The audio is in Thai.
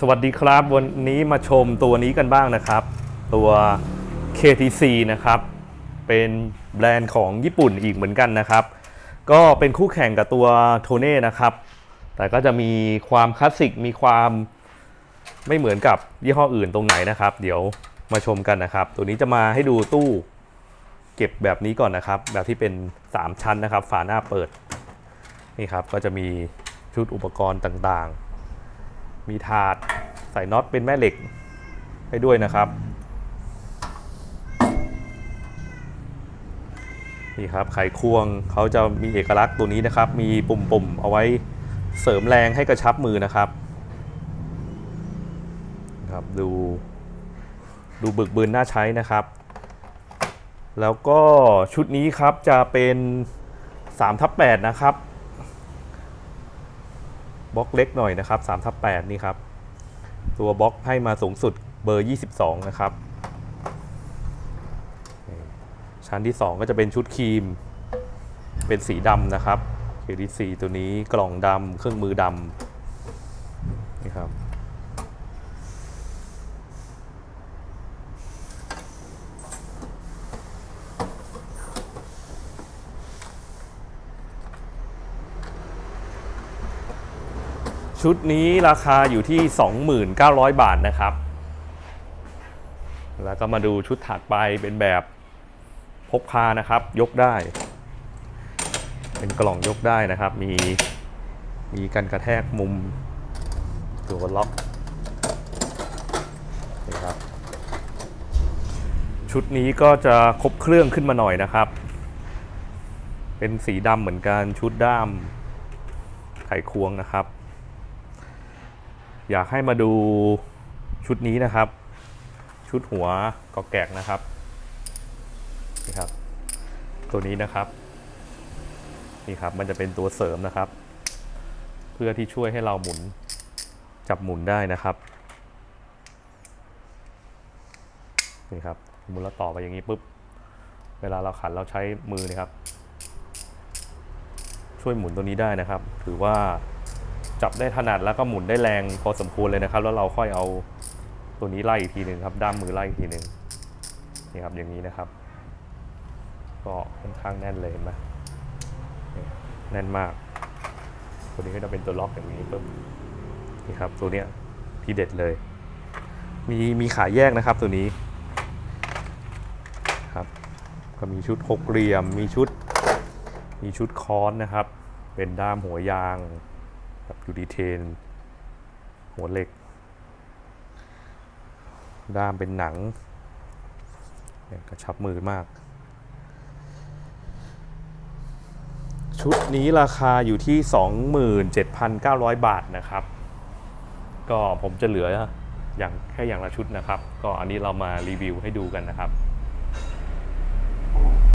สวัสดีครับ วันนี้มาชมตัวนี้กันบ้างนะครับ ตัว KTC นะครับ เป็นแบรนด์ของญี่ปุ่นอีกเหมือนกันนะครับ ก็เป็นคู่แข่งกับตัวโทเน่นะครับ แต่ก็จะมีความคลาสสิกมีความไม่เหมือนกับยี่ห้ออื่นตรงไหนนะครับ เดี๋ยวมาชมกันนะครับ ตัวนี้จะมาให้ดูตู้เก็บแบบนี้ก่อนนะครับ แบบที่เป็น 3 ชั้นนะครับ ฝาหน้าเปิดนี่ครับก็จะมีชุดอุปกรณ์ต่างๆ มีถาดใส่น็อตเป็นแม่เหล็กให้ด้วยนะครับนี่ครับไขควงเขาจะมีเอกลักษณ์ตัวนี้นะครับ มีปุ่มๆเอาไว้เสริมแรงให้กระชับมือนะครับครับดูดูบึกบืนน่าใช้นะครับ แล้วก็ชุดนี้ครับจะเป็น3ทับ8นะครับ บล็อกเล็กหน่อยนะครับ3ทับ8นี่ครับ ตัวบล็อกให้มาสูงสุดเบอร์ 22 นะครับ ชั้นที่ 2 ก็จะเป็นชุดครีม เป็นสีดำนะครับ KDC ตัวนี้กล่องดำเครื่องมือดำ ชุดนี้ราคาอยู่ที่ 2,900 บาทนะครับ แล้วก็มาดูชุดถัดไปเป็นแบบพกพานะครับ ยกได้ เป็นกล่องยกได้นะครับ มีมีกันกระแทกมุมตัวล็อกนี่ครับชุดนี้ก็จะครบเครื่องขึ้นมาหน่อยนะครับ เป็นสีดำเหมือนกันชุดด้ามไขควงนะครับ อยากให้มาดูชุดนี้นะครับ ชุดหัวกอกแกกนะครับนี่ครับ ตัวนี้นะครับนี่ครับมันจะเป็นตัวเสริมนะครับ เพื่อที่ช่วยให้เราหมุนจับหมุนได้นะครับนี่ครับหมุนแล้วต่อไปอย่างนี้ปุ๊บ เวลาเราขันเราใช้มือนะครับ ช่วยหมุนตัวนี้ได้นะครับ ถือว่า จับได้ถนัดแล้วก็หมุนได้แรงพอสมควรเลยนะครับ แล้วเราค่อยเอาตัวนี้ไล่อีกทีหนึ่งครับ ด้ามมือไล่อีกทีหนึ่งนี่ครับอย่างนี้นะครับ ก็ค่อนข้างแน่นเลยเห็นไหมแน่นมาก ตัวนี้ก็จะเป็นตัวล็อกอย่างนี้ปุ๊บนี่ครับ ตัวเนี้ยที่เด็ดเลย มีมีขายแยกนะครับตัวนี้ครับก็มีชุดหกเหลี่ยม มีชุดมีชุดค้อนนะครับ เป็นด้ามหัวยาง แบบยูดีเทน หัวเหล็ก ด้ามเป็นหนังเนี่ยกระชับมือมาก ชุดนี้ราคาอยู่ที่ 27,900 บาทนะครับ ก็ผมจะเหลืออย่างแค่อย่างละชุดนะครับ ก็อันนี้เรามารีวิวให้ดูกันนะครับ